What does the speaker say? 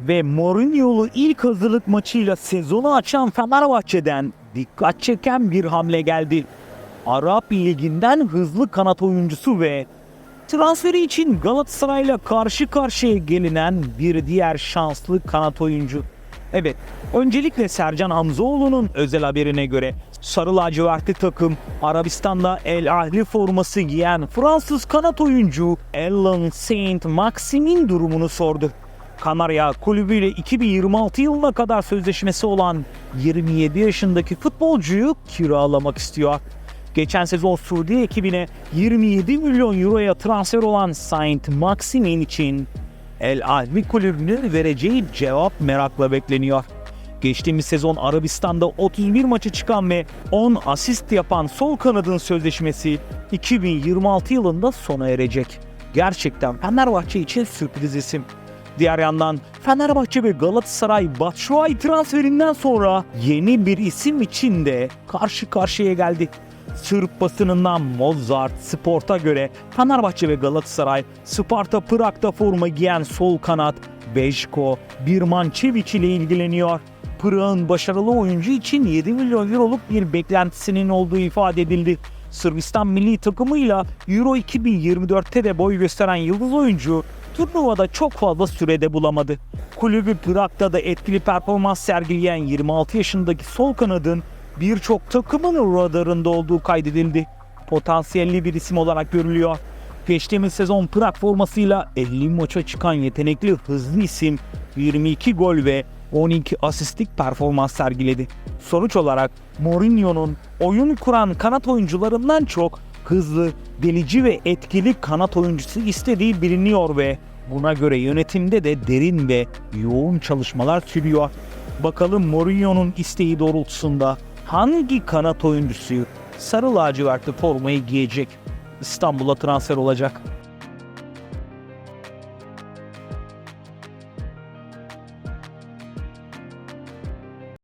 Ve Mourinho'lu ilk hazırlık maçıyla sezonu açan Fenerbahçe'den dikkat çeken bir hamle geldi. Arap Ligi'nden hızlı kanat oyuncusu ve transferi için Galatasaray'la karşı karşıya gelinen bir diğer şanslı kanat oyuncu. Evet, öncelikle Sercan Hamzoğlu'nun özel haberine göre Sarı lacivertli takım Arabistan'da El Ahli forması giyen Fransız kanat oyuncu Alan Saint Maximin durumunu sordu. Kanarya kulübüyle 2026 yılına kadar sözleşmesi olan 27 yaşındaki futbolcuyu kiralamak istiyor. Geçen sezon Suudi ekibine 27 milyon euroya transfer olan Saint Maximin için El Ahli kulübünün vereceği cevap merakla bekleniyor. Geçtiğimiz sezon Arabistan'da 31 maçı çıkan ve 10 asist yapan sol kanadın sözleşmesi 2026 yılında sona erecek. Gerçekten Fenerbahçe için sürpriz isim. Diğer yandan Fenerbahçe ve Galatasaray Batshuayi transferinden sonra yeni bir isim için de karşı karşıya geldi. Sırp basınından Mozart Sport'a göre Fenerbahçe ve Galatasaray Sparta Prag'da forma giyen sol kanat Bejko Birmançeviç ile ilgileniyor. Prag'ın başarılı oyuncu için 7 milyon euroluk bir beklentisinin olduğu ifade edildi. Sırbistan milli takımıyla Euro 2024'te de boy gösteren yıldız oyuncu turnuvada çok fazla sürede bulamadı. Kulübü Prag'da da etkili performans sergileyen 26 yaşındaki sol kanadın birçok takımın radarında olduğu kaydedildi. Potansiyelli bir isim olarak görülüyor. Geçtiğimiz sezon Prag formasıyla 50 maça çıkan yetenekli hızlı isim 22 gol ve 12 asistlik performans sergiledi. Sonuç olarak Mourinho'nun oyun kuran kanat oyuncularından çok hızlı, delici ve etkili kanat oyuncusu istediği biliniyor ve buna göre yönetimde de derin ve yoğun çalışmalar sürüyor. Bakalım Mourinho'nun isteği doğrultusunda hangi kanat oyuncusu sarı lacivertli formayı giyecek İstanbul'a transfer olacak?